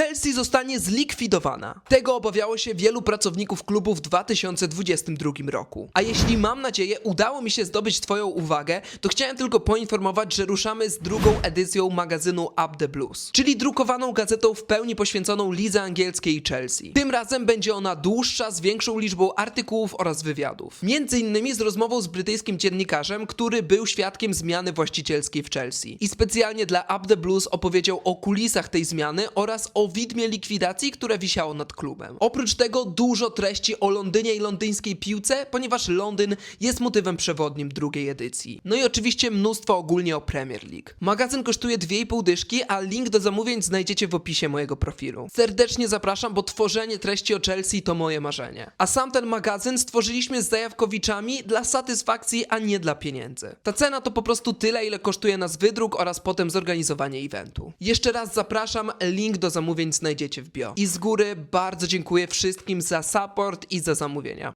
Chelsea zostanie zlikwidowana. Tego obawiało się wielu pracowników klubu w 2022 roku. A jeśli mam nadzieję udało mi się zdobyć Twoją uwagę, to chciałem tylko poinformować, że ruszamy z drugą edycją magazynu Up the Blues, czyli drukowaną gazetą w pełni poświęconą lidze angielskiej i Chelsea. Tym razem będzie ona dłuższa, z większą liczbą artykułów oraz wywiadów. Między innymi z rozmową z brytyjskim dziennikarzem, który był świadkiem zmiany właścicielskiej w Chelsea. I specjalnie dla Up the Blues opowiedział o kulisach tej zmiany oraz o widmie likwidacji, które wisiało nad klubem. Oprócz tego dużo treści o Londynie i londyńskiej piłce, ponieważ Londyn jest motywem przewodnim drugiej edycji. No i oczywiście mnóstwo ogólnie o Premier League. Magazyn kosztuje 2,5 dyszki, a link do zamówień znajdziecie w opisie mojego profilu. Serdecznie zapraszam, bo tworzenie treści o Chelsea to moje marzenie. A sam ten magazyn stworzyliśmy z zajawkowiczami dla satysfakcji, a nie dla pieniędzy. Ta cena to po prostu tyle, ile kosztuje nas wydruk oraz potem zorganizowanie eventu. Jeszcze raz zapraszam, link do zamówień znajdziecie w bio. I z góry bardzo dziękuję wszystkim za support i za zamówienia.